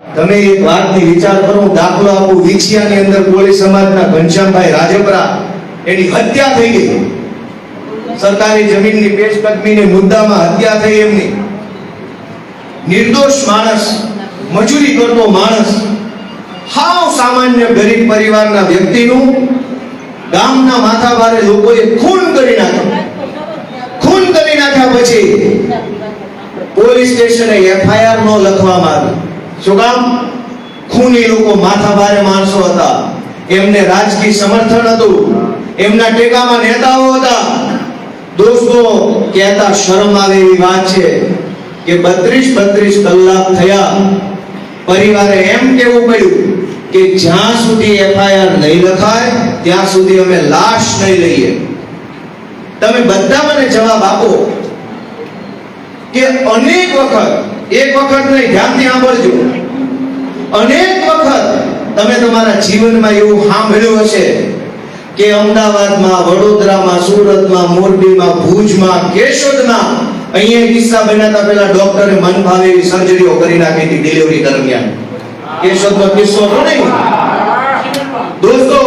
તમે એક વાતની વિચાર કરો દાખલો આપું. વિછિયાની અંદર કોળી સમાજના ઘનશ્યામભાઈ રાજપરા એની હત્યા થઈ ગઈ. સરકારી જમીનની પેશકદમીને મુદ્દામાં હત્યા થઈ એમની. નિર્દોષ માણસ, મજૂરી કરતો માણસ, હાવ સામાન્ય ગરીબ પરિવારના વ્યક્તિનું ગામના માથાભારે લોકોએ ખૂન કરી નાખ્યું. ખૂન કરી નાખ્યા પછી પોલીસ સ્ટેશને એફઆઈઆર નો લખવામાં આવી શું કામ? ખૂની લોકો માથા ભારે માણસો હતા. એમને રાજકીય સમર્થન હતું. એમના ટેકામાં નેતાઓ હતા. દોસ્તો, કહેતા શરમ આવે એવી વાત છે કે બત્રીસ બત્રીસ કલાક થયા. પરિવારે એમ કેવું પડ્યું કે જ્યાં સુધી એફઆઈઆર નહીં લખાય, ત્યાં સુધી અમે લાશ નહીં લઈએ. તમે બધા મને જવાબ આપો કે અનેક વખત એક વખત નહીં, ધ્યાનથી સાંભળજો. અનેક વખત તમે તમારા જીવનમાં એવું સાંભળ્યું હશે કે અમદાવાદમાં, વડોદરામાં, સુરતમાં, મોરબીમાં, ભુજમાં, કેશોદમાં અહીંયા કિસ્સા બનાતા પહેલા ડોક્ટરે મન ભાવે એવી સર્જરીઓ કરી નાખી હતી ડિલિવરી દરમિયાન. કેશોદનો કિસ્સો હતો નહીં? દોસ્તો,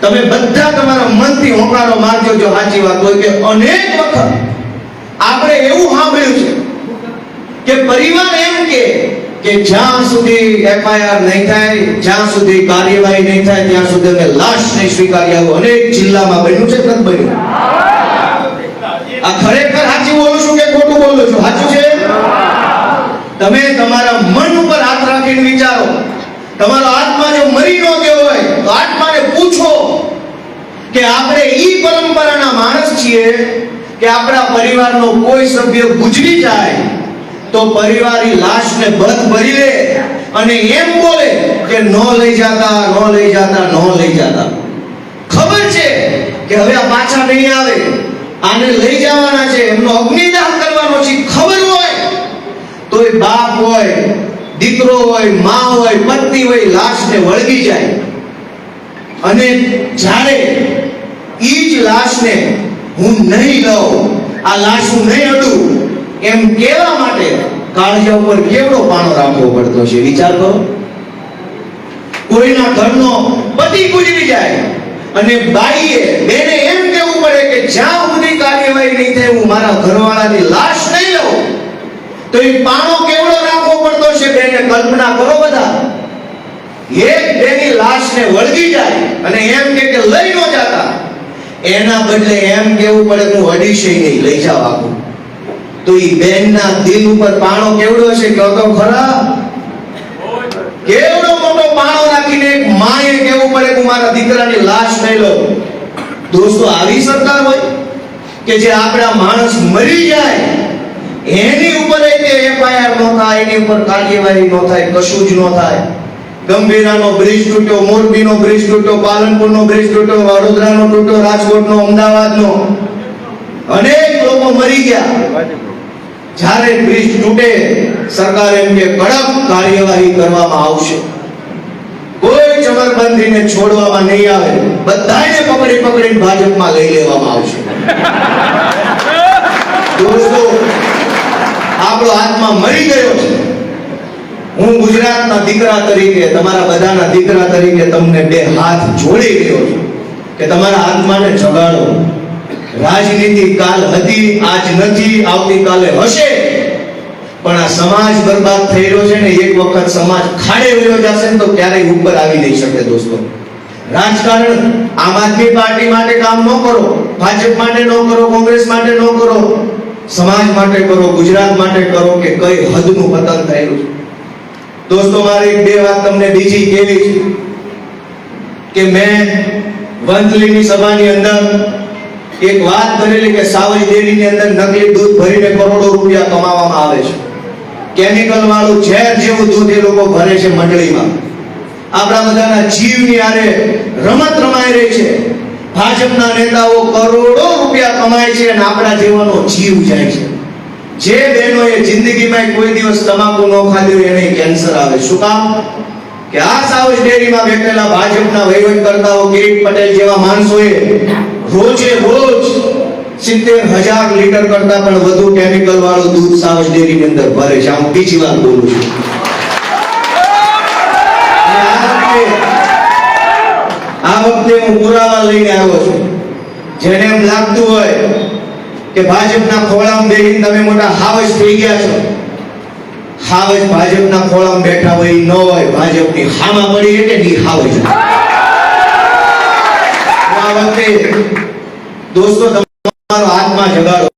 તમે બધા તમારા મનથી હોંકારો મારજો, જો સાચી વાત હોય કે અનેક વખત આપણે એવું સાંભળ્યું છે કે પરિવાર એમ કે કે જ્યાં સુધી એફઆઈઆર નહીં થાય, જ્યાં સુધી કાર્યવાહી નહીં થાય, ત્યાં સુધી અમે લાશ નહીં સ્વીકારી આવું. અનેક જિલ્લામાં બન્યું છે નથી બન્યું. આ ખરેખર સાચું બોલું છું કે ખોટું બોલું છું? સાચું છે? તમે તમારા મન ઉપર હાથ રાખીને વિચારો. તમારો આત્મા જો મરી ન ગયો હોય, તો આત્માને પૂછો કે આપણે ઈ પરંપરાના માણસ છીએ કે આપણા પરિવારનો કોઈ સભ્ય ગુજરી જાય તો પરિવારની લાશને બધ ભરી લે અને એમ બોલે કે નો લઈ જાતા, નો લઈ જાતા, નો લઈ જાતા. ખબર છે કે હવે આ પાછા નહીં આવે. આને લઈ જવાના છે, એમનો અગ્નિદાહ કરવાનો છે, ખબર હોય તો એ બાપ હોય, દીકરો હોય, મા હોય, પત્ની હોય, લાશને વળગી જાય. અને જ્યારે ઈ જ લાશને હું નહીં લઉં, આ લાશ હું નહીં અડું એમ કહેવા માટે કાળજા ઉપર કેવડો પાણો રાખવો પડતો છે? વિચાર કરો. કોઈના ઘરનો પતિ ગુજરી જાય અને બાઈએ બેને એમ કહેવું પડે કે જ્યાં સુધી કાર્યવાહી નહીં થાય, હું મારા ઘરવાળાની લાશ નહીં લઉં. તો એ પાણો કેવડો રાખવો પડતો છે? બેને કલ્પના કરો બધા. એક બેની લાશને વળગી જાય અને એમ કે લઈ ન જાતા. એના બદલે એમ કેવું પડે હું અડીશે નહીં, લઈ જાવ આપું તો એ બેનના દિલ ઉપર પાણો કેવડો છે કહો તો ખરા? કેવડો મોટો પાણો રાખીને એક માએ કેવું પડે કે મારા દીકરાની લાશ નહીં લો દોસ્તો, આવી સરકાર હોય કે જે આપણા માણસ મરી જાય, એની ઉપર એફઆઈઆર નો થાય, એની ઉપર કાર્યવાહી નો થાય, કશું જ નો થાય. ગંભીરાનો બ્રિજ તૂટ્યો, મોરબીનો બ્રિજ તૂટ્યો, પાલનપુરનો બ્રિજ તૂટ્યો, વડોદરાનો તૂટ્યો, રાજકોટનો, અમદાવાદનો. અનેક લોકો મરી ગયા. જ્યારે બ્રિજ તૂટે, સરકાર એમ કે કડક કાર્યવાહી કરવામાં આવશે. કોઈ જબરબંધીને છોડવામાં નહીં આવે બધાને પકડી પકડીને ભાજપમાં લઈ લેવામાં આવશે. દોસ્તો, આપણો આત્મા મરી ગયો છે. હું ગુજરાતના દીકરા તરીકે, તમારા બધાના દીકરા તરીકે તમને બે હાથ જોડી રહ્યો છું કે તમારા આત્માને જગાડો. રાજનીતિ કાલ હતી, આજ નથી, આવતીકાલે હશે. પણ આ સમાજ બરબાદ થઈ રહ્યો છે ને, એક વખત સમાજ ખાડે વયો જશે ને, તો ક્યારેય ઉપર આવી નહીં શકે દોસ્તો. રાજકારણ આમ આદમી પાર્ટી માટે કામ ન કરો, ભાજપ માટે ન કરો, કોંગ્રેસ માટે ન કરો, સમાજ માટે કરો, ગુજરાત માટે કરો કે કઈ હદનું પતન થયેલું છે. દોસ્તો, મારે બે વાત તમને બીજી કેવી છે કે મેં વંથલીની સભાની અંદર એક વાત કરેલી કે સાવજ ડેરીની અંદર નકલી દૂધ ભરીને કરોડો રૂપિયા કમાવામાં આવે છે. કેમિકલ વાળું ઝેર જેવું દૂધ એ લોકો ભરે છે મંડળીમાં. આપણા બધાના જીવની આરે રમત રમાઈ રહી છે. ભાજપના નેતાઓ કરોડો રૂપિયા કમાય છે અને આપણા જીવનો જીવ જાય છે. જે બહેનોએ જિંદગીમાં કોઈ દિવસ તમાકુ ન ખાધું એને કેન્સર આવે. શું કામ? કે આ સાઉથ ડેરીમાં બેઠેલા ભાજપના વહીવટકર્તાઓ કિરીટ પટેલ જેવા માણસોએ રોજે રોજ સિત્તેર હજાર લીટર કરતા પણ વધુ કેમિકલ વાળું દૂધ સાવજ ડેરીની અંદર ભરે છે. હું બીજી વાર બોલું છું. આ વખતે હું પુરાવા લઈને આવ્યો છું. જેને એમ લાગતું હોય કે ભાજપના ખોળામાં બેસીને તમે મોટા હાવજ થઈ ગયા છો. હાવજ ભાજપના ખોળામાં બેઠા હોય ન હોય. ભાજપની હામાં પડી એટલે હાવજ. વખતે દોસ્તો, તમારો આત્મા જગાડો.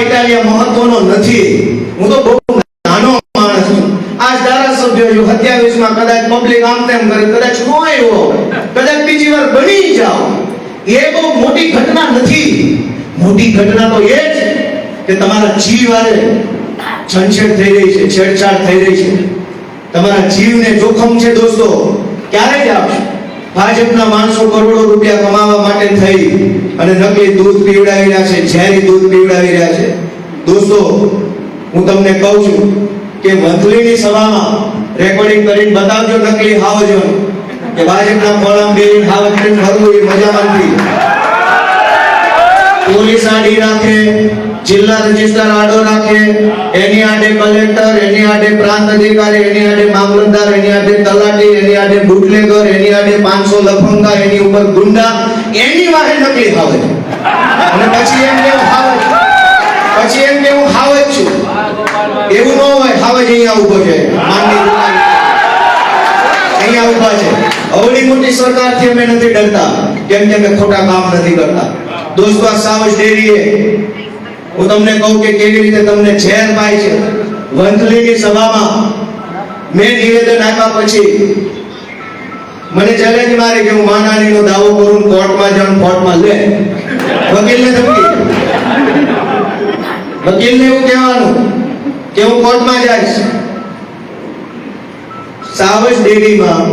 ઇટાલિયા મહત્વનો નથી. હું તો બહુ નાનો માણસ છું. આજ ધારાસભ્ય છું. સત્યાવીસમાં કદાચ પબ્લિક આમ તેમ કરે, કદાચ નો આવ્યો કદાચ બીજી વાર બની જાઓ. એ બહુ મોટી ઘટના નથી. મોટી ઘટના તો એ જ કે તમારા જીવ આરે છંછેડ થઈ રહી છે, છેડછાડ થઈ રહી છે. તમારા જીવને જોખમ છે દોસ્તો. ક્યારે જ આપશે? ભાજપના માણસો કરોડો રૂપિયા કમાવા માટે થઈ અને નકલી દૂધ પીવડાવી રહ્યા છે, ઝેરી દૂધ પીવડાવી રહ્યા છે. દોસ્તો, હું તમને કહું છું કે મંથલીની સભામાં રેકોર્ડિંગ કરીને બતાવજો નકલી હાવજો કે ભાજપના કોલમ બેરીને હાવજ કરીને એ મજા નથી પોલીસ આડી રાખે, જિલ્લા રજિસ્ટર આડો રાખે, એની આડે કલેક્ટર, એની આડે પ્રાંત અધિકારી, એની આડે મામલતદાર, એની આડે તલાટી, એની આડે બુટલેગર, એની આડે 500 લફંગા એની ઉપર ગુંડા, એની વાહે નકલી હાવજ અને પછી એમ કેવું હાવે પછી એમ કેવું હાવે જ છું. એવું ન હોય હાવજ અહીંયા ઊભો છે માનની અહીંયા ઊભા છે. અવળી મોટી સરકારથી અમે નથી ડરતા. કેમ કે અમે ખોટા કામ નથી કરતા. દોસ્તો, આ સાવજ ડેરીએ હું તમને કહું કે કેવી રીતે તમને ઝેર પાય છે. વંથલીની સભામાં મેં નિવેદન આપ્યા પછી મને ચેલેન્જ મારે કે હું માનાનીનો દાવો કરું કોર્ટમાં જાઉં કોર્ટમાં લે. વકીલને ધમકી. વકીલને એવું કહેવાનું કે હું કોર્ટમાં જઈશ. સાવજ ડેરીમાં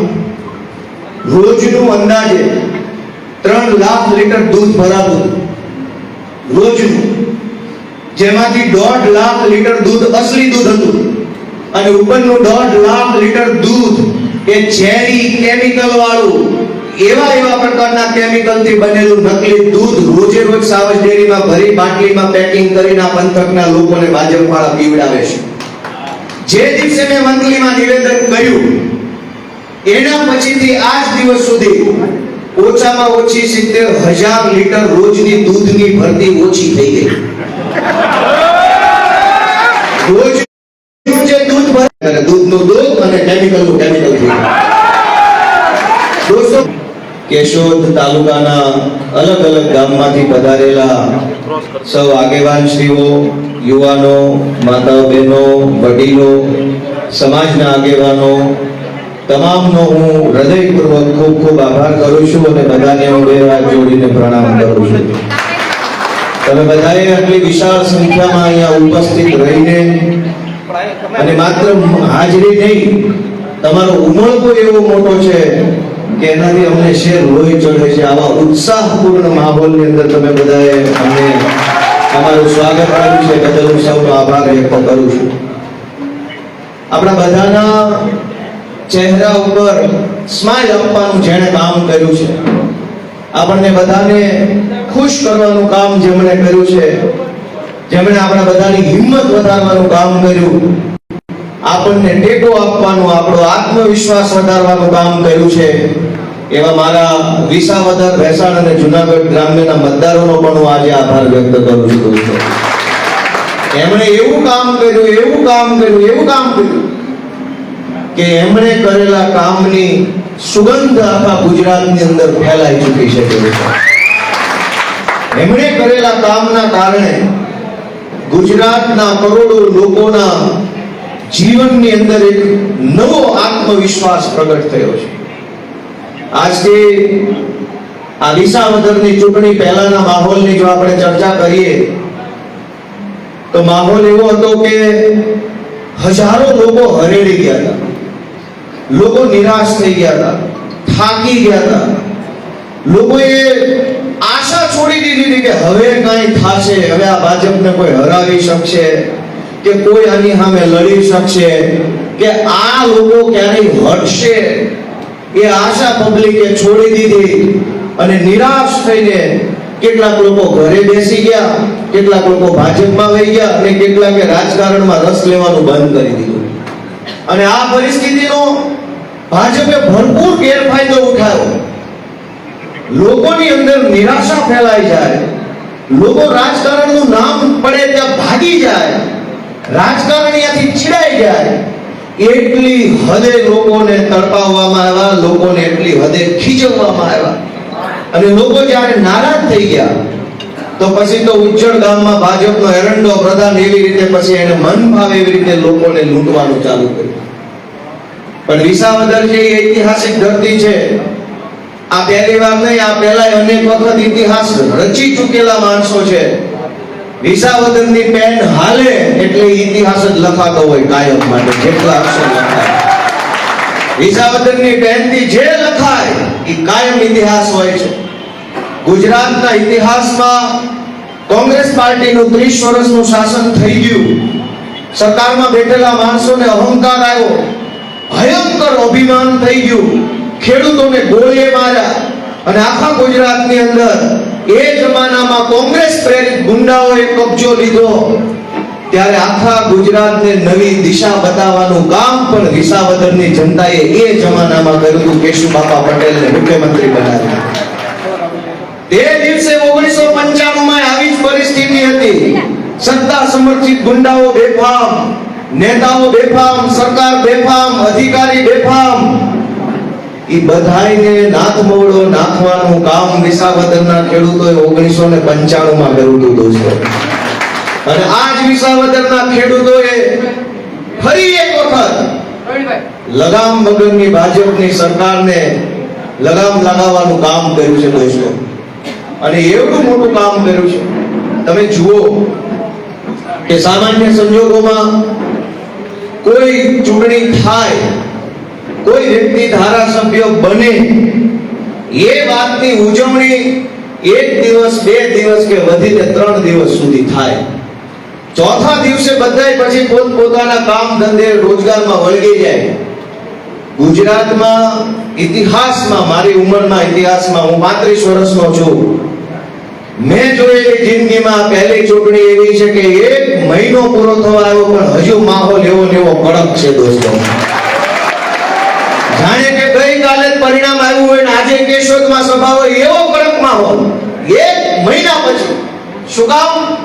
રોજનું અંદાજે ત્રણ લાખ લીટર દૂધ ભરાતું રોજનું. જેમાંથી દોઢ લાખ લીટર દૂધ અસલી દૂધ હતું. અને ઉપરનું દોઢ લાખ લીટર દૂધ એ ઝેરી કેમિકલ વાળું, એવા એવા પ્રકારના કેમિકલથી બનેલું નકલી દૂધ રોજે રોજ સાવજ ડેરીમાં ભરી, બાટલીમાં પેકિંગ કરીને પંથકના લોકોને ભાજપ વાળા પીવડાવે છે. જે દિવસે મેં મંથલીમાં નિવેદન કર્યું, એના પછીથી આજ દિવસ સુધી ઓછામાં ઓછી સિત્તેર હજાર લીટર રોજની દૂધની ભરતી ઓછી થઈ ગઈ. રોજ જે દૂધ ભરે, અને દૂધનું દૂધ અને કેમિકલનું કેમિકલ થઈ દોસ્તો, કેશોદ તાલુકાના અલગ અલગ ગામમાંથી પધારેલા સૌ આગેવાન શ્રીઓ યુવાનો, માતાઓ બહેનો, વડીલો, સમાજના આગેવાનો તમામનો હું હૃદયપૂર્વક ખૂબ ખૂબ આભાર કરું છું અને બધાને હું બે જોડીને પ્રણામ કરું છું. તમે બધાએ આટલી વિશાળ સંખ્યામાં અહીંયા ઉપસ્થિત રહીને અને માત્ર હાજરી નહીં, તમારો ઉમળકો એવો મોટો છે કે એનાથી અમને શેર લોહી ચડે છે. આવા ઉત્સાહપૂર્ણ માહોલની અંદર તમે બધાએ અમને અમારું સ્વાગત કર્યું છે. બદલ હું સૌનો આભાર વ્યક્ત કરું છું. આપણા બધાના ચહેરા ઉપર સ્માઇલ આપવાનું જેણે કામ કર્યું છે. આપણને બધાને ખુશ કરવાનું કામ જેમણે કર્યું છે, જેમણે આપણા બધાની હિંમત વધારવાનું કામ કર્યું, આપણને ટેકો આપવાનું, આપણો આત્મવિશ્વાસ વધારવાનું કામ કર્યું છે. એવા મારા વિસાવદર, ભેસાણ અને જુનાગઢ ગ્રામ્યના મતદારોનો પણ હું આજે આભાર વ્યક્ત કરું છું. એમણે એવું કામ કર્યું, એવું કામ કર્યું, એવું કામ કર્યું. કે એમણે કરેલા કામની સુગંધ આખા ગુજરાતની અંદર ફેલાઈ ચૂકી છે એમણે કરેલા કામના કારણે ગુજરાતના કરોડો લોકોના જીવનની અંદર એક નવો આત્મવિશ્વાસ પ્રગટ થયો છે. આજે આ વિસાવદરની ચૂંટણી પહેલાના માહોલની જો આપણે ચર્ચા કરીએ, તો માહોલ એવો હતો કે હજારો લોકો હરેડી ગયા હતા. લોકો નિરાશ થઈ ગયા હતા, થાકી ગયા હતા. લોકોએ આશા છોડી દીધી હતી કે હવે કાંઈ થશે, હવે આ ભાજપને કોઈ હરાવી શકશે, કે કોઈ આની સામે લડી શકશે, કે આ લોકો ક્યારેય હટશે. એ આશા પબ્લિકે છોડી દીધી અને નિરાશ થઈને કેટલાક લોકો ઘરે બેસી ગયા, કેટલાક લોકો ભાજપમાં વહી ગયા અને કેટલાકે રાજકારણમાં રસ લેવાનું બંધ કરી દીધું. અને આ પરિસ્થિતિનો ભાજપે ભરપૂર ગેરફાયદો ઉઠાવ્યો. લોકોની અંદર નિરાશા ફેલાઈ જાય. લોકો રાજકારણનું નામ પડે ત્યાં ભાગી જાય. રાજકારણીયાથી છીડાઈ જાય. એટલી હદે લોકોને તડપાવવામાં આવ્યા, લોકોને એટલી હદે ખીજવવામાં આવ્યા. અને લોકો જ્યારે નારાજ થઈ ગયા, તો પછી તો ઉજ્જળ ગામમાં ભાજપનો એરંડો પ્રધાન એવી રીતે પછી એને મન ભાવે એવી રીતે લોકોને લૂંટવાનું ચાલુ કર્યું. પણ વિસાવદર જે ઐતિહાસિક ધરતી છે, આ પહેલી વાર નહીં, આ પહેલા અનેક વખત ઇતિહાસ રચી ચૂકેલા માણસો છે. વિસાવદરની પેન હાલે એટલે ઇતિહાસ જ લખાતો હોય કાયમ માટે, જેટલા અક્ષર લખાય. વિસાવદરની પેનથી જે લખાય એ કાયમ ઇતિહાસ હોય છે. ગુજરાતના ઇતિહાસમાં કોંગ્રેસ પાર્ટીનું 30 વર્ષનું શાસન થઈ ગયું. સરકારમાં બેઠેલા માણસોને અહંકાર આવ્યો. ભયંકર અભિમાન થઈ ગયું. ખેડૂતોને ગોળીએ માર્યા. અને આખા ગુજરાતની અંદર એ જમાનામાં કોંગ્રેસ પ્રેરિત ગુંડાઓએ કબજો લીધો. ત્યારે આખા ગુજરાતને નવી દિશા બતાવવાનું કામ પણ વિસાવદરની જનતાએ એ જમાનામાં કર્યું હતું. કેશુબાપા પટેલને મુખ્યમંત્રી બનાવ્યા. તે દિવસે ઓગણીસો પંચાણું માં આવી જ પરિસ્થિતિ હતી. સત્તા સમર્થિત ગુંડાઓ બેફામ. નેતાઓ બેફામ, સરકાર બેફામ, અધિકારી બેફામ. એ બધાયને નાથ મોવડો નાખવાનું કામ વિસાવદરના ખેડૂતોએ ઓગણીસો ને પંચાણું માં કર્યું હતું દોસ્તો. અને આજ વિસાવદરના ખેડૂતોએ ફરી એક વખત લગામ વગરની ભાજપની સરકારને લગામ લગાવવાનું કામ કર્યું છે દોસ્તો. અને એવડું મોટું કામ કર્યું છે. તમે જુઓ કે સામાન્ય સંજોગોમાં કોઈ ચૂંટણી થાય, કોઈ વ્યક્તિ ધારાસભ્ય બને, એ વાતની ઉજવણી એક દિવસ, બે દિવસ કે વધીને ત્રણ દિવસ સુધી થાય. ચોથા દિવસે બધાય પછી પોતપોતાના કામ ધંધે રોજગારમાં વળગી જાય. ગુજરાતમાં ઇતિહાસમાં, મારી ઉંમરના ઇતિહાસમાં હું પાંત્રીસ વર્ષનો છું. મેં જોયેલી જિંદગીમાં પહેલી ચૂંટણી એવી છે કે એક મહિનો પૂરો થવા આવ્યો, પણ હજુ માહોલ એવો એવો કડક છે દોસ્તો. જાણે કે ગઈકાલે પરિણામ આવ્યું હોય ને આજે કેશોદમાં સભા હોય, એવો કડક માહોલ. એક મહિના પછી, શું કામ?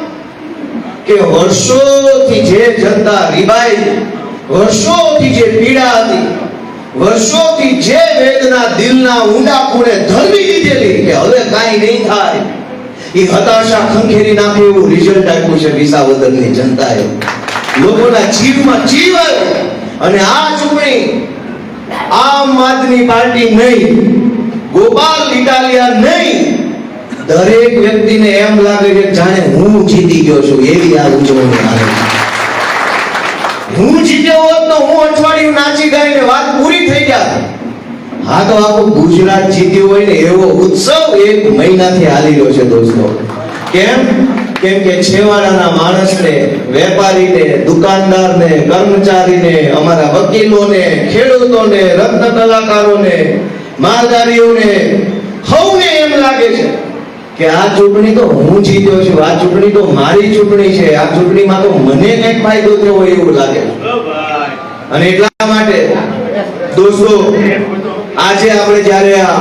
કે વર્ષોથી જે જનતા રીબાઈ, વર્ષોથી જે પીડા હતી, વર્ષોથી જે વેદના દિલના ઊંડા ખૂણે ધરવી દીધેલી કે હવે કાંઈ નહીં થાય. એ હતાશા ખંખેરી નાખે એવું રિઝલ્ટ આપ્યું છે વિસાવદરની જનતાએ. લોકોના જીવમાં જીવ આવ્યો. અને આ ચૂંટણી આમ આદમી પાર્ટી નહીં, ગોપાલ ઇટાલિયા નહીં. દરેક વ્યક્તિને એમ લાગે કે જાણે હું જીતી ગયો છું, એવી આ ઉજવણી આવે હું જીત્યો હોત તો હું અઠવાડિયું નાચી ગાઈને વાત પૂરી થઈ જાત. હા તો આખું ગુજરાત જીત્યું હોય ને એવો ઉત્સવ એક મહિનાથી હાલી રહ્યો છે દોસ્તો. કેમ? કેમ કે છેવાડાના માણસને વેપારીને દુકાનદારને કર્મચારીને અમારા વકીલોને ખેડૂતોને રત્ન કલાકારોને માલધારીઓને સૌને એમ લાગે છે કે આ ચૂંટણી તો હું જીત્યો છું આ ચૂંટણી તો મારી ચૂંટણી છે આ ચૂંટણીમાં તો મને કંઈક ફાયદો થયો હોય એવું લાગે અને એટલા માટે દોસ્તો આજે આપણે જ્યારે આ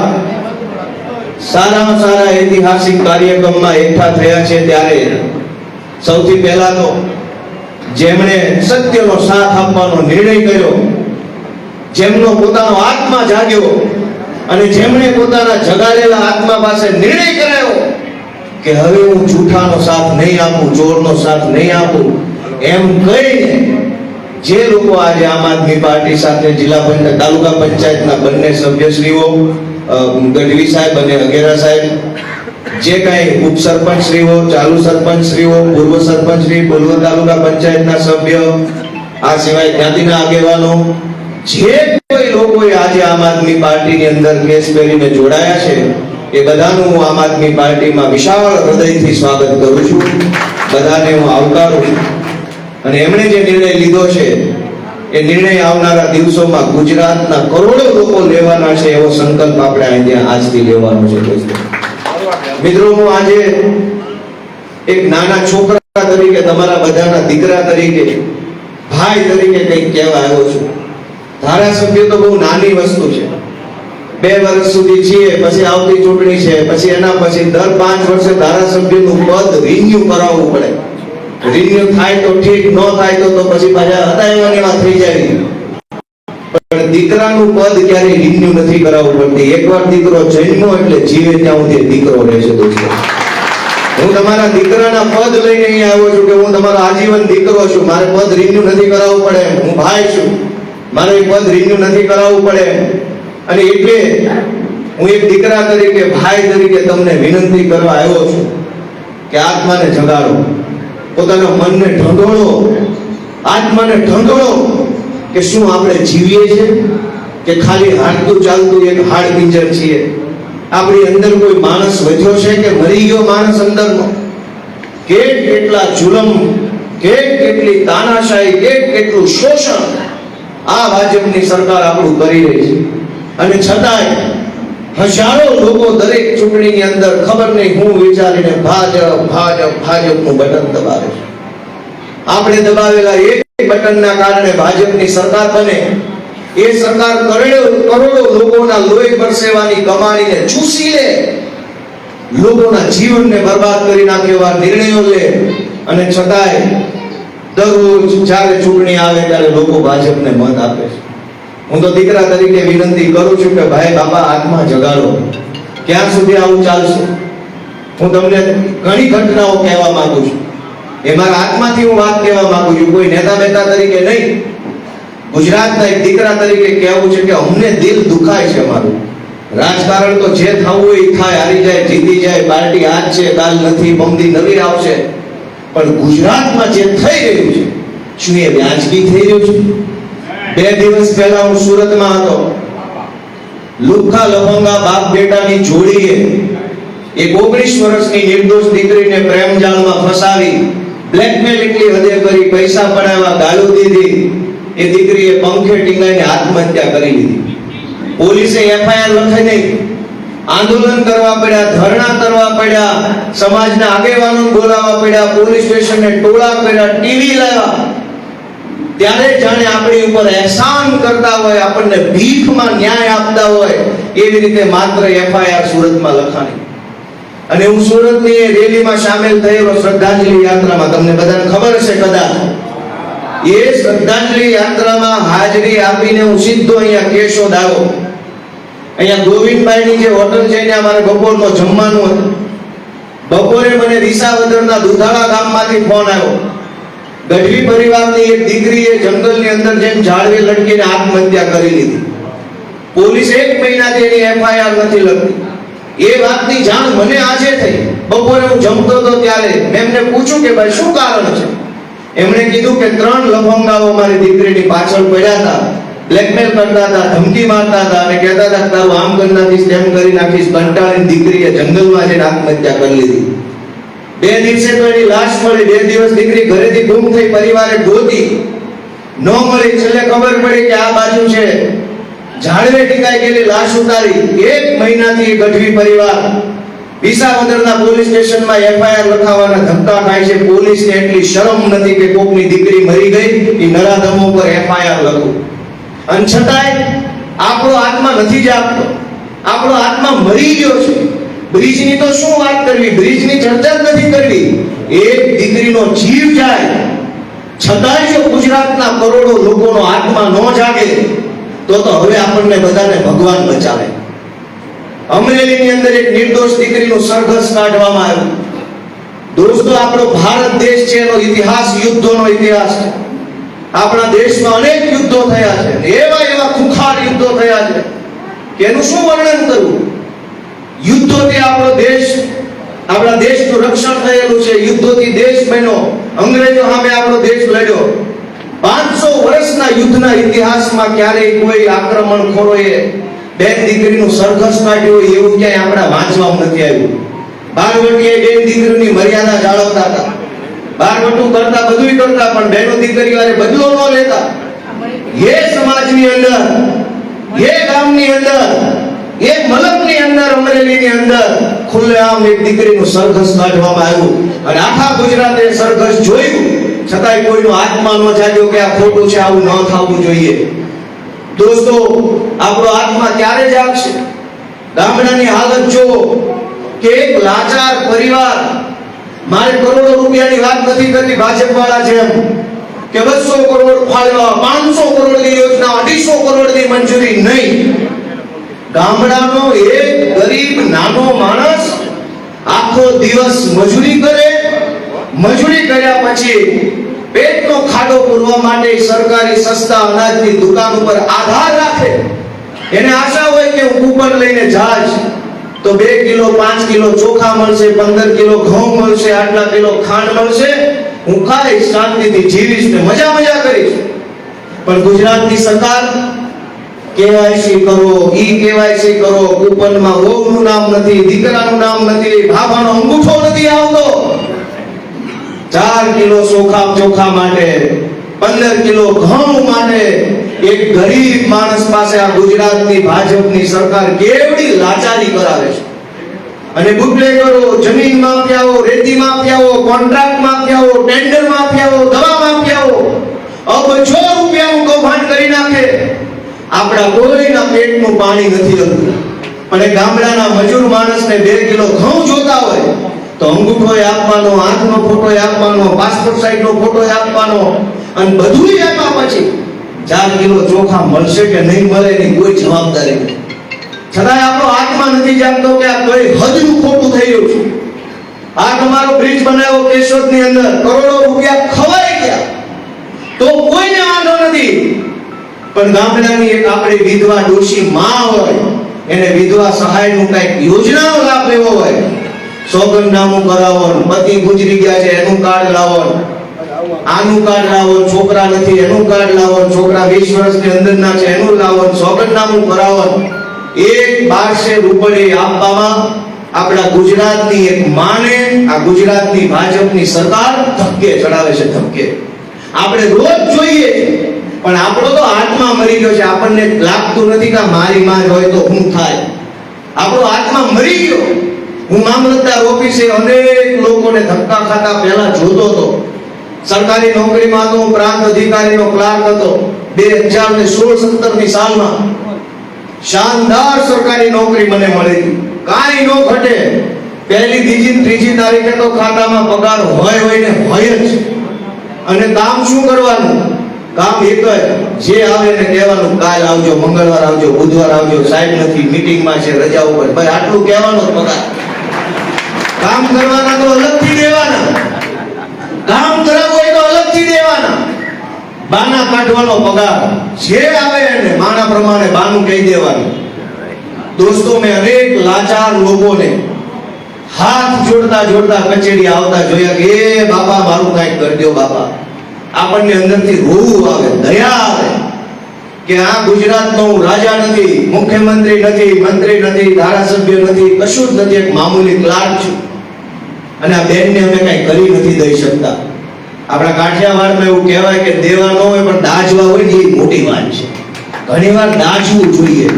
સારામાં સારા ઐતિહાસિક કાર્યક્રમમાં એકઠા થયા છે ત્યારે સૌથી પહેલા તો જેમણે સત્યનો સાથ આપવાનો નિર્ણય કર્યો, જેમનો પોતાનો આત્મા જાગ્યો અને જેમણે પોતાના જગાડેલા આત્મા પાસે નિર્ણય કરાયો કે હવે હું જૂઠાનો સાથ નહીં આપું, ચોરનો સાથ નહીં આપું, એમ કહીને જે લોકો આજે આમ આદમી પાર્ટી સાથે જિલ્લા પંચાયત તાલુકા પંચાયતના બંને સભ્યશ્રીઓ ગઢવી સાહેબ અને અગેરા સાહેબ, જે કાંઈ ઉપસરપંચ શ્રીઓ ચાલુ સરપંચ શ્રીઓ પૂર્વ સરપંચ શ્રી પૂર્વ તાલુકા પંચાયતના સભ્ય, આ સિવાય જ્ઞાતિના આગેવાનો, જે કોઈ લોકોએ આજે આમ આદમી પાર્ટીની અંદર કેસ પહેરીને જોડાયા છે, એ બધાનું હું આમ આદમી પાર્ટીમાં વિશાળ હૃદયથી સ્વાગત કરું છું. બધાને હું આવકારું છું. અને એમણે જે નિર્ણય લીધો છે, એ નિર્ણય આવનારા દિવસોમાં ગુજરાતના કરોડો લોકો લેવાના છે એવો સંકલ્પ આપણે અહીંયા આજથી લેવાનો છે. મિત્રો, હું આજે એક નાના છોકરા તરીકે, તમારા બધાના દીકરા તરીકે, ભાઈ તરીકે કંઈક કહેવા આવ્યો છું. ધારાસભ્ય તો બહુ નાની વસ્તુ છે. બે વર્ષ સુધી છીએ, પછી આવતી ચૂંટણી છે, પછી એના પછી દર પાંચ વર્ષે ધારાસભ્યનું પદ રિન્યુ કરાવવું પડે. રિન્યુ થાય તો ઠીક, ન થાય તો તો પછી પાછા હતા એવા ને વાત થઈ જાય. પણ દીકરાનું પદ ક્યારેય રિન્યુ નથી કરાવવું પડતી. એકવાર દીકરો જન્મો એટલે જીવે ત્યાં સુધી દીકરો રહેશે દોસ્તો. હું તમારા દીકરાના પદ લઈને અહીંયા આવ્યો છું કે હું તમારો આજીવન દીકરો છું. મારે પદ રિન્યુ નથી કરાવવું પડે. હું ભાઈ છું. મારે પદ રિન્યુ નથી કરાવવું પડે. અને એટલે હું એક દીકરા તરીકે, ભાઈ તરીકે તમને વિનંતી કરવા આવ્યો છું કે આત્માને જગાડો. પોતાના મનને ઢંઢોળો, આત્માને ઢંઢોળો કે શું આપણે જીવીએ છીએ? કે ખાલી હાડતું ચાલતું એક હાડ પિંજર છીએ? આપણી અંદર કોઈ માણસ વધ્યો છે કે મરી ગયો માણસ અંદરનો કેટ કેટલા જુલમ કેટ કેટલી તાનાશાહી કેટ કેટલું શોષણ આ ભાજપની સરકાર આપણું કરી રહી છે. અને છતાંય હજારો લોકો દરેક ચૂંટણીની અંદર ખબર નહીં, હું વિચારીને ભાજપ ભાજપ, ભાજપનું બટન દબાવે છે. આપણે દબાવેલા એક બટનના કારણે ભાજપની સરકાર બને. એ સરકાર કરોડો કરોડો લોકોના લોહી પરસેવાની કમાણીને ચૂસી લે. લોકોના જીવનને બરબાદ કરી નાખે એવા નિર્ણયો લે. અને છતાંય દરરોજ જ્યારે ચૂંટણી આવે ત્યારે લોકો ભાજપને મત આપે છે. હું તો દીકરા તરીકે વિનંતી કરું છું કે ભાઈ, બાપા, આત્મા જગાડો. ક્યાં સુધી આવું ચાલશે? હું તમને ઘણી ઘટનાઓ કહેવા માંગુ છું. એ મારા આત્માથી હું વાત કહેવા માંગુ છું. કોઈ નેતા બેતા તરીકે નહીં. ગુજરાતના એક દીકરા તરીકે કહેવું છે કે અમને દિલ દુખાય છે અમારું. રાજકારણ તો જે થવું એ થાય, હારી જાય, જીતી જાય, પાર્ટી આજ છે કાલ નથી, બમદી નવી આવશે. પણ ગુજરાતમાં જે થઈ રહ્યું છે, શું એ વ્યાજબી થઈ રહ્યું છે? બે દિવસ પહેલા હું સુરતમાં હતો. લુખ્ખા લફંગા બાપ બેટાની જોડીએ એક ઓગણીસ વર્ષની નિર્દોષ દીકરીને પ્રેમ જાળમાં ફસાવી બ્લેકમેલ એટલી હદે કરી પૈસા પડાવ્યા ગાળો દીધી. એ દીકરીએ પંખે ટીંગાઈને આત્મહત્યા કરી લીધી. પોલીસે એફઆઈઆર લખે નહીં. આંદોલન કરવા પડ્યા, ધરણા કરવા પડ્યા, સમાજના આગેવાનો બોલાવવા પડ્યા, પોલીસ સ્ટેશને ટોળા કર્યા, ટીવી લાવ્યા. ત્યારે જાણે આપણી ઉપર એહસાન કરતા હોય, આપણને ભીખમાં ન્યાય આપતા હોય, એવી રીતે માત્ર એફઆઈઆર સુરતમાં લખાણી. અને હું સુરતની એ રેલીમાં સામેલ થયેલો શ્રદ્ધાંજલિ યાત્રામાં, તમને બધાને ખબર હશે કદાચ. એ શ્રદ્ધાંજલિ યાત્રામાં હાજરી આપીને હું સીધો અહીંયા કેશોદ આવ્યો અહીંયા ગોવિંદભાઈની જે હોટલ છે, ત્યાં મારે બપોરનો જમવાનું હતું. બપોરે મને રીસાવદરના દુધાળા ગામમાંથી ફોન આવ્યો. ગઢવી પરિવારની એક દીકરીએ જંગલની અંદર જેમ ઝાડવે લટકીને આત્મહત્યા કરી લીધી. પોલીસ એક મહિનાથી એની એફઆઈઆર નથી લખતી. એ વાતની જાણ મને આજે થઈ. બપોરે હું જમતો હતો ત્યારે મેં એમને પૂછ્યું કે ભાઈ શું કારણ છે? એમણે કીધું કે ત્રણ લફંગાઓ મારી દીકરીની પાછળ પડ્યા હતા. બ્લેકમેલ કરતા હતા, ધમકી મારતા હતા. અને કહેતા હતા તારું આમ કરી નાખીશ તેમ કરી નાખીશ. કંટાળીને દીકરીએ જંગલમાં જઈને આત્મહત્યા કરી લીધી. બે દિવસે તો એની લાશ મળી, બે દિવસ દીકરી ઘરેથી ગુમ થઈ, પરિવારે ગોતી. ન મળી, છેલ્લે ખબર પડી કે આ બાજુ છે. ઝાડવે ટીકાઈ ગયેલી લાશ ઉતારી. એક મહિનાથી ગઢવી પરિવાર વિસાવદરના પોલીસ સ્ટેશનમાં એફઆઈઆર લખાવવાના ધક્કા ખાય છે. પોલીસને એટલી શરમ નથી કે કોકની દીકરી મરી ગઈ, એ નરાધમો પર એફઆઈઆર લખો. અને છતાંય આપણો આત્મા નથી જાગતો. આપણો આત્મા મરી ગયો છે. બ્રિજની તો શું વાત કરવી? બ્રિજની ચર્ચા જ નથી કરવી. એક દીકરીનો જીવ જાય, છતાંય જો ગુજરાતના કરોડો લોકોનો આત્મા ન જાગે, તો તો હવે આપણને બધાને ભગવાન બચાવે. અમરેલીની અંદર એક નિર્દોષ દીકરીનું સરઘસ કાઢવામાં આવ્યું. દોસ્તો, આપણો ભારત દેશ છે, એનો ઇતિહાસ યુદ્ધોનો ઇતિહાસ છે. આપણા દેશમાં અનેક યુદ્ધો થયા છે, એવા એવા ખુખાર યુદ્ધો થયા છે. કે એનું શું વર્ણન કરવું? યુદ્ધોથી આપણો દેશ, આપણા દેશનું રક્ષણ થયેલું છે. યુદ્ધોથી દેશ બન્યો. અંગ્રેજો સામે આપણો દેશ લડ્યો. પાંચસો વર્ષના યુદ્ધના ઇતિહાસમાં ક્યારેય કોઈ આક્રમણખોરોએ બેન દીકરીનું સરઘસ કાઢ્યું હોય એવું ક્યાંય આપણા વાંચવામાં નથી આવ્યું. બારવટીએ બેન દીકરીની મર્યાદા જાળવતા હતા. બારવટું કરતા બધુંય કરતા, પણ બહેનો દીકરીઓ બદલો ન લેતા. હે સમાજની અંદર, હે ગામની અંદર એ મલકની અંદર, અમરેલીની અંદર ખુલ્લેઆમ એક દીકરીનું સરઘસ કાઢવામાં આવ્યું. અને આખા ગુજરાતે સરઘસ જોયું. છતાંય કોઈનો આત્મા ન જાગ્યો કે આ ખોટું છે, આવું ન થવું જોઈએ. દોસ્તો, આપણો આત્મા ક્યારે જાગશે? ગામડાની હાલત જો કે એક લાચાર પરિવાર, મારે કરોડો રૂપિયાની વાત નથી કરતી ભાજપ વાળા જેમ, કે બસો કરોડ ફાળવા, પાંચસો કરોડની યોજના, અઢીસો કરોડની મંજૂરી નહીં. ગામડાનો એક ગરીબ નાનો માણસ આખો દિવસ મજૂરી કરે. મજૂરી કર્યા પછી પેટનો ખાડો પૂરવા માટે સરકારી સસ્તા અનાજની દુકાન ઉપર આધાર રાખે. એને આશા હોય કે હું કૂપન લઈને જાજ તો બે કિલો, પાંચ કિલો ચોખા મળશે, પંદર કિલો ઘઉં મળશે, આટલા કિલો ખાંડ મળશે. હું ખાઈશ શાંતિથી જીવીશ ને મજા મજા કરીશ. પણ ગુજરાતની સરકાર કેવાયસી કરો, ઈ કેવાયસી કરો, કૂપનમાં ઓમનું નામ નથી, દીકરાનું નામ નથી, ભાભાનો અંગૂઠો નથી આવતો. ચાર કિલો સોખા ચોખા માટે, પંદર કિલો ઘઉં માટે, એક ગરીબ માણસ પાસે આ ગુજરાતની ભાજપની સરકાર કેવડી લાચારી કરાવે છે? અને બુટલેગરો, જમીન માફિયાઓ, રેતી માફિયાઓ, કોન્ટ્રાક્ટ માફિયાઓ ટેન્ડર માફિયાઓ દવા માફિયાઓ અબજો રૂપિયાનું કૌભાંડ કરી નાખે આપણા કોઈના પેટનું પાણી નથી હતું અને ગામડાના મજૂર માણસને બે કિલો ઘઉં જોતા હોય, તો અંગૂઠો આપવાનો, હાથનો ફોટો આપવાનો, પાસપોર્ટ સાઈઝનો ફોટો આપવાનો, અને બધું આપ્યા પછી ચાર કિલો ચોખા મળશે કે નહીં મળે એની કોઈ જવાબદારી નથી. છતાંય આપણો આત્મા નથી જાણતો કે આ કઈ હદનું ખોટું થઈ રહ્યું છે. આ તમારો બ્રિજ બનાવ્યો કેશોદની અંદર, કરોડો રૂપિયા ખવાઈ ગયા. તો કોઈને વાંધો નથી. પણ ગામડાની એક આપણી વિધવા ડોશી માં હોય, એને વિધવા સહાયનું કંઈક યોજનાનો લાભ લેવો હોય સોગંદનામું કરાવો પતિ ગુજરી ગયા છે, એનું કાર્ડ લાવો આનું કાર્ડ લાવો છોકરા નથી, એનું કાર્ડ લાવો છોકરા વીસ વર્ષની અંદરના છે, એનું લાવો સોગંદનામું કરાવો એક બારસે રૂપિયા આપવામાં આપણા ગુજરાતની એક માને, આ ગુજરાતની ભાજપની સરકાર ધબકે ચડાવે છે ધમકે આપણે રોજ જોઈએ પણ આપણો તો આત્મા મરી ગયો છે. આપણને લાગતું નથી કે મારી માં હોય તો હું થાય. આપણો આત્મા મરી ગયો. હું મામલતદાર ઓફિસે અનેક લોકોને ધક્કા ખાતા પહેલા જોતો હતો. સરકારી નોકરીમાં હતો, હું પ્રાંત અધિકારીનો ક્લાર્ક હતો. બે હજાર ને સોળ સત્તરની સાલમાં શાનદાર સરકારી નોકરી મને મળી હતી. કાંઈ ન ઘટે. પહેલી બીજી ત્રીજી તારીખે તો ખાતામાં પગાર હોય હોય ને હોય જ. અને કામ શું કરવાનું? કામ એક જ જે આવે ને કહેવાનું, કાલ આવજો, મંગળવાર આવજો, બુધવાર આવજો, સાહેબ નથી, મીટિંગમાં છે, રજા ઉપર. ભાઈ, આટલું કહેવાનો પગાર. કામ કરવાના તો અલગથી દેવાના. કામ કરાવવું હોય તો અલગથી દેવાના. બાના કાઢવાનો પગાર. જે આવે એને માના પ્રમાણે બાનું કહી દેવાનું. દોસ્તો, મેં અનેક લાચાર લોકોને હાથ જોડતા જોડતા કચેરી આવતા જોયા કે બાપા, મારું કાંઈક કરી દો બાપા. આપણને અંદરથી રોવું આવે, દયા આવે કે આ ગુજરાતનો હું રાજા નથી, મુખ્યમંત્રી નથી, મંત્રી નથી, ધારાસભ્ય નથી, કશું જ નથી, એક મામૂલી ક્લાર્ક છું. અને આ બેનને અમે કઈ કરી નથી દઈ શકતા. આપણા કાઠિયાવાડમાં એવું કહેવાય કે દેવા ન હોય પણ દાજવા હોય ને એ મોટી વાત છે. ઘણીવાર દાજવું જોઈએ.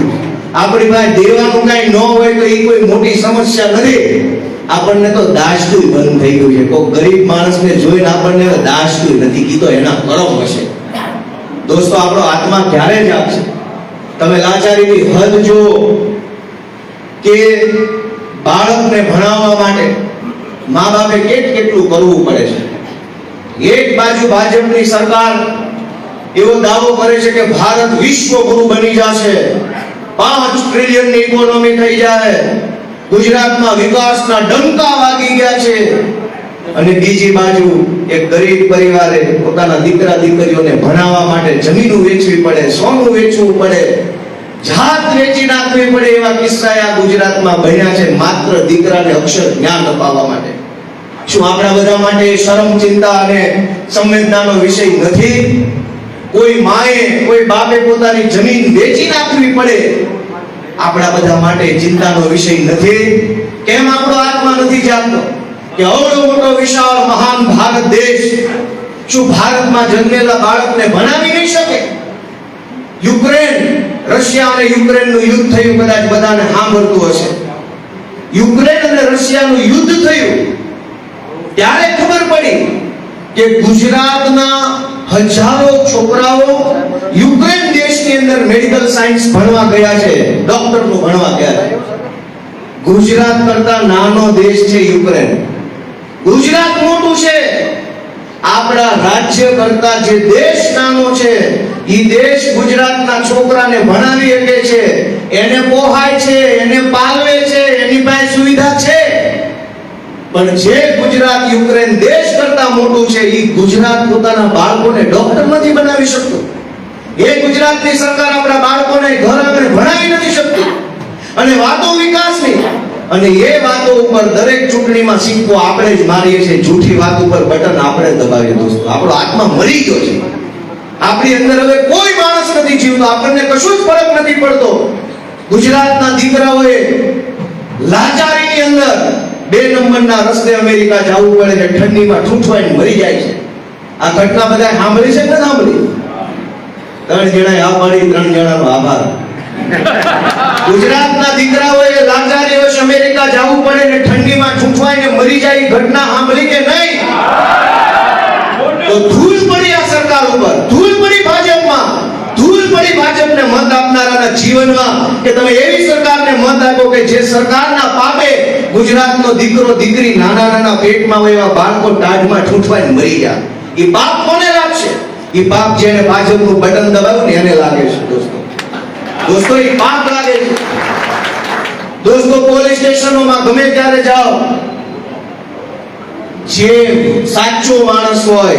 આપણી પાસે દેવાનું કઈ ન હોય તો એ કોઈ મોટી સમસ્યા નથી. આપણને તો દાજતું બંધ થઈ ગયું છે. કોઈ ગરીબ માણસને જોઈને આપણને હવે નથી. કીધો એના કરમ હશે. દોસ્તો, આપણો આત્મા ક્યારે જ આપશે? તમે લાચારીની હદ જો કે બાળકને ભણાવવા માટે મા બાપે કેટ કેટલું કરવું પડે છે? એક બાજુ ભાજપની સરકાર એવો દાવો કરે છે કે ભારત વિશ્વ ગુરુ બની જશે. પાંચ ટ્રિલિયનની ઇકોનોમી થઈ જાય. ગુજરાતમાં વિકાસના ડંકા વાગી ગયા છે. અને બીજી બાજુ એક ગરીબ પરિવારે પોતાના દીકરા દીકરીઓને ભણાવવા માટે જમીન વેચવી પડે, સોનું વેચવું પડે, જાત વેચી નાખવી પડે એવા કિસ્સા આ ગુજરાતમાં બન્યા છે માત્ર દીકરાને અક્ષર જ્ઞાન અપાવવા માટે. શું આપણા બધા માટે શરમ, ચિંતા અને સંવેદનાનો વિષય નથી? કોઈ માએ, કોઈ બાપે પોતાની જમીન વેચી નાખવી પડે આપણા બધા માટે ચિંતાનો વિષય નથી. કેમ આપણો આત્મા નથી જાગતો કે અવળો મોટો વિશાળ મહાન ભારત દેશ શું ભારતમાં જન્મેલા બાળકને ભણાવી નહીં શકે? યુક્રેન, રશિયા અને યુક્રેનનું યુદ્ધ થયું, કદાચ બધાને સાંભળતું હશે. યુક્રેન અને રશિયાનું યુદ્ધ થયું. ત્યારે ખબર પડી કે ગુજરાતના હજારો છોકરાઓ યુક્રેન દેશની અંદર મેડિકલ સાયન્સ ભણવા ગયા છે ડોક્ટરનું ભણવા ગયા ગુજરાત કરતા નાનો દેશ છે યુક્રેન. ગુજરાત મોટું છે. આપણા રાજ્ય કરતા જે દેશ નાનો છે એ દેશ ગુજરાતના છોકરાને ભણાવી શકે છે. એને પોહાય છે, એને પાલવે છે, એની પાસે સુવિધા છે. પણ જે ગુજરાત યુક્રેન દેશ કરતા મોટું છે એ ગુજરાત પોતાના બાળકોને ડોક્ટર નથી બનાવી શકતું. એ ગુજરાતની સરકાર આપણા બાળકોને ઘર આંગણે ભણાવી નથી શકતી. અને વાતો વિકાસની અને એ વાતો ઉપર દરેક ચૂંટણીમાં સિક્કો આપણે જ મારીએ છીએ. જૂઠી વાત ઉપર બટન આપણે દબાવીએ દોસ્તો. આપણો આત્મા મરી ગયો છે. આપણી અંદર હવે કોઈ માણસ નથી જીવતો. આપણને કશું જ ફરક નથી પડતો. ગુજરાતના દીકરાઓએ લાચારીની અંદર બે નંબરના રસ્તે અમેરિકા જવું પડે છે ઠંડીમાં ઠૂંઠવાઈને મરી જાય છે. આ ઘટના બધા સાંભળી છે કે સાંભળી? ત્રણ જણા આ પાડી ત્રણ જણાનો આભાર. ગુજરાતના દીકરાઓએ લાચારી વર્ષ અમેરિકા જવું પડે ને ઠંડીમાં ઠૂંઠવાઈને મરી જાય ઘટના સાંભળી કે નહીં? તો ધૂળ પડી આ સરકાર ઉપર. ધૂળ પડી ભાજપમાં. ધૂળ પડી ભાજપને મત આપનારાના જીવનમાં કે તમે એવી સરકારને મત આપો કે જે સરકારના પાપે ગુજરાતનો દીકરો દીકરી નાના નાના પેટમાં હોય એવા બાળકો ટાઢમાં ને મરી ગયા એ બાપ કોને એ પાપ જેને ભાજપનું બટન દબાવ્યું ને એને લાગે છે, દોસ્તો. દોસ્તો એ પાપ લાગે છે. દોસ્તો, પોલીસ સ્ટેશનોમાં ગમે ત્યારે જાઓ. જે સાચો માણસ હોય,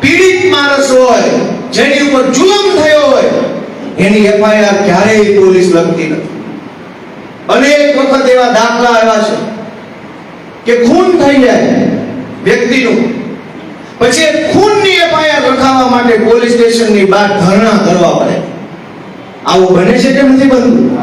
પીડિત માણસ હોય, જેની ઉપર જુલમ થયો હોય, એની એફઆઈઆર ક્યારેય પોલીસ લખતી નથી. અનેક વખત એવા દાખલા આવ્યા છે કે ખૂન થઈ જાય વ્યક્તિનું. પછી ખૂનની એફઆઈઆર લખાવવા માટે પોલીસ સ્ટેશનની બહાર ધરણા કરવા પડે. આવું બને છે કે નથી બનતું?